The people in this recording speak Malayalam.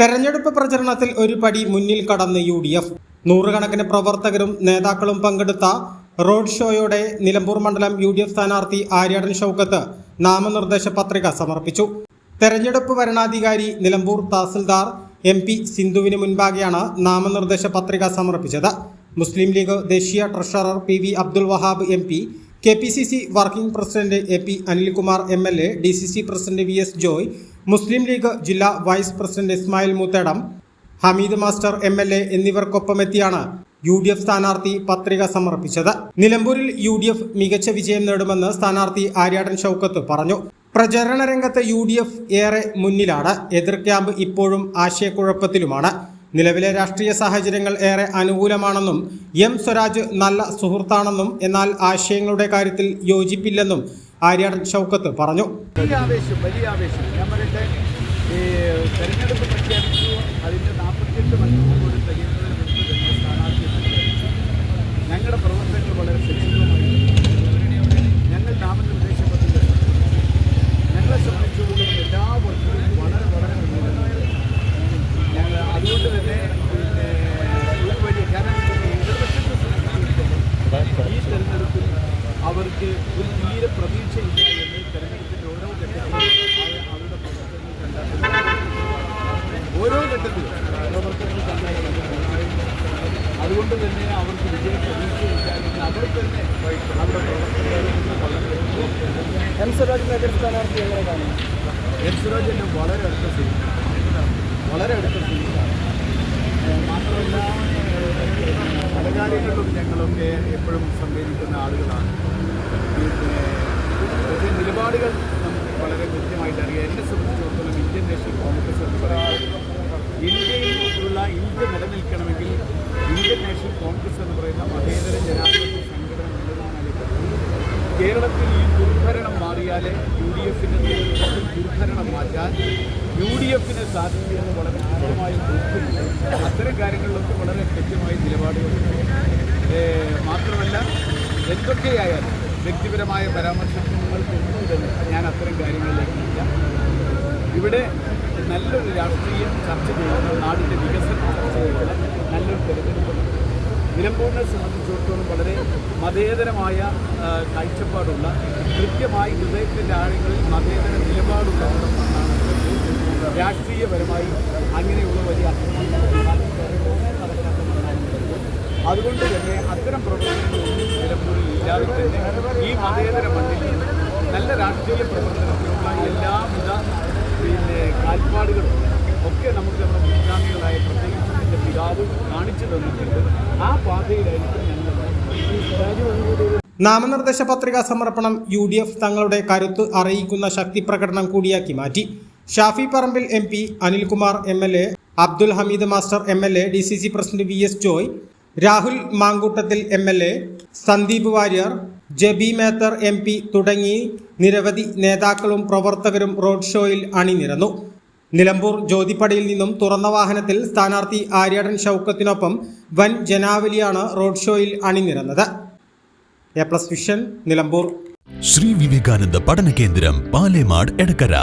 തെരഞ്ഞെടുപ്പ് പ്രചരണത്തിൽ ഒരു പടി മുന്നിൽ കടന്ന് യു ഡി എഫ് നൂറുകണക്കിന് പ്രവർത്തകരും നേതാക്കളും പങ്കെടുത്ത റോഡ് ഷോയോടെ നിലമ്പൂർ മണ്ഡലം യു ഡി എഫ് സ്ഥാനാർത്ഥി ആര്യാടൻ ഷൗക്കത്ത് നാമനിർദ്ദേശ പത്രിക സമർപ്പിച്ചു. തെരഞ്ഞെടുപ്പ് വരണാധികാരി നിലമ്പൂർ തഹസിൽദാർ എം പി സിന്ധുവിന് മുൻപാകെയാണ് നാമനിർദ്ദേശ പത്രിക സമർപ്പിച്ചത്. മുസ്ലിം ലീഗ് ദേശീയ treasurer P V Abdul Wahab M P K P C C working president A P Anilkumar M L A D C C president V S Joy Muslim League ജില്ലാ vice president Ismail Moothedam Hameed master M L A എന്നിവർക്കൊപ്പമെത്തിയാണ് U D F സ്ഥാനാർത്ഥി പത്രിക സമർപ്പിച്ചത്. നിലമ്പൂരിൽ യു ഡി എഫ് മികച്ച വിജയം നേടുമെന്ന് സ്ഥാനാർത്ഥി ആര്യാടൻ ഷൗക്കത്ത് പറഞ്ഞു. പ്രചരണ രംഗത്ത് യു ഡി എഫ് ഏറെ മുന്നിലാണ്. എതിർ ക്യാമ്പ് ഇപ്പോഴും ആശയക്കുഴപ്പത്തിലുമാണ്. നിലവിലെ രാഷ്ട്രീയ സാഹചര്യങ്ങൾ ഏറെ അനുകൂലമാണെന്നും എം സ്വരാജ് നല്ല സുഹൃത്താണെന്നും എന്നാൽ ആശയങ്ങളുടെ കാര്യത്തിൽ യോജിപ്പില്ലെന്നും ആര്യാടൻ ഷൗക്കത്ത് പറഞ്ഞു. വലിയ ആവേശം വലിയ ആവേശം. ഞാൻ പറയട്ടെ ഈ തെരഞ്ഞെടുപ്പ് പ്രഖ്യാപിച്ചു അതിന്റെ നാൽപ്പത്തിയെട്ട് മണിക്കൂർ ഞങ്ങളുടെ പ്രവർത്തനങ്ങൾ വളരെ സജീവമായി. ഞങ്ങൾ നാമനിർദ്ദേശ ഞങ്ങളെ സംബന്ധിച്ചുകൊണ്ടും എല്ലാ വർഷവും വളരെ വളരെ ഞങ്ങൾ അതുകൊണ്ട് തന്നെ ഈ തെരഞ്ഞെടുപ്പിൽ അവർക്ക് ഒരു തീരെ പ്രതീക്ഷയില്ല എന്ന് തെരഞ്ഞെടുപ്പിന്റെ ഓരോ ഘട്ടത്തിലും അവരുടെ പ്രവർത്തനങ്ങൾ ഓരോ ഘട്ടത്തിലും. പ്രവർത്തനങ്ങൾ അതുകൊണ്ട് തന്നെ അവർക്ക് വിജയ പ്രതീക്ഷയില്ല എന്ന് അവർ തന്നെ അവരുടെ പ്രവർത്തനങ്ങൾ എം സ്ഥാനാർത്ഥി എങ്ങനെ കാണും? എം സ്വരാജ് എന്റെ വളരെ അടുത്ത സീറ്റ് വളരെ അടുത്ത സീറ്റാണ്. മാത്രമല്ല പല ഞങ്ങളൊക്കെ എപ്പോഴും സംവേദിക്കുന്ന ആളുകളാണ്. പിന്നെ പക്ഷേ നിലപാടുകൾ നമുക്ക് വളരെ കൃത്യമായിട്ട് അറിയാം. എന്നെ സംബന്ധിച്ചിടത്തോളം ഇന്ത്യൻ നാഷണൽ കോൺഗ്രസ് എന്ന് പറയുന്നത് ഇന്ത്യയിലുള്ള ഇന്ത്യ നിലനിൽക്കണമെങ്കിൽ ഇന്ത്യൻ നാഷണൽ കോൺഗ്രസ് എന്ന് പറയുന്ന മതേതര ജനാധിപത്യ സംഘടന നിലനിൽക്കണമെങ്കിൽ കേരളത്തിൽ ഈ ദുർഭരണം മാറിയാലേ യു ഡി എഫിന്റെ ദുർഭരണം മാറ്റാൻ യു ഡി എഫിന് സാധിക്കുന്നത് വളരെ കൃത്യമായ അത്തരം കാര്യങ്ങളിലൊക്കെ വളരെ കൃത്യമായ നിലപാടുകൾ മാത്രമല്ല എന്തൊക്കെയായാലും വ്യക്തിപരമായ പരാമർശങ്ങൾ ഞാൻ അത്തരം കാര്യങ്ങളിലേക്ക് ഇല്ല. ഇവിടെ നല്ലൊരു രാഷ്ട്രീയം ചർച്ച ചെയ്യുന്ന നാടിന്റെ വികസനം ചർച്ച ചെയ്യുന്ന നല്ലൊരു തെരഞ്ഞെടുപ്പ് നിലമ്പൂരിനെ സംബന്ധിച്ചിടത്തോളം വളരെ മതേതരമായ കാഴ്ചപ്പാടുള്ള കൃത്യമായി ഹൃദയത്തിന്റെ ആഴങ്ങളിൽ മതേതര നിലപാടുള്ള. രാഷ്ട്രീയപരമായി അങ്ങനെയുള്ള വലിയ. അതുകൊണ്ട് തന്നെ അത്തരം പ്രവർത്തനങ്ങളൊന്നും ഇല്ലാതെ തന്നെ ഈ മതേതര മണ്ണിൽ നല്ല രാഷ്ട്രീയ പ്രവർത്തനത്തിനുള്ള എല്ലാവിധ പിന്നെ കാൽപ്പാടുകളും ഒക്കെ നമുക്ക് നമ്മുടെ മുൻഗാമികളായ പ്രത്യേകിച്ച് എന്റെ പിതാവ് കാണിച്ചു തന്നിട്ടുണ്ട് ആ പാതയിലായിരിക്കും ഞങ്ങൾ നാമനിർദ്ദേശ പത്രികാ സമർപ്പണം യു ഡി എഫ് തങ്ങളുടെ കരുത്ത് അറിയിക്കുന്ന ശക്തി പ്രകടനം കൂടിയാക്കി മാറ്റി Shafi Parambil M P Anilkumar M L A Abdul Hameed master M L A D C C president V S Joy Rahul Mankoottathil M L A Sandeep Warrier Jebi Mather M P തുടങ്ങി നിരവധി നേതാക്കളും പ്രവർത്തകരും റോഡ് ഷോയിൽ അണിനിരന്നു. നിലമ്പൂർ ജ്യോതിപ്പടിയിൽ നിന്നും തുറന്ന വാഹനത്തിൽ സ്ഥാനാർത്ഥി ആര്യാടൻ ഷൗക്കത്തിനൊപ്പം വൻ ജനാവലിയാണ് റോഡ് ഷോയിൽ അണിനിരന്നത്. A plus vision Nilambur. Shri Vivekananda പഠന കേന്ദ്രം പാലേമാട് എടക്കര.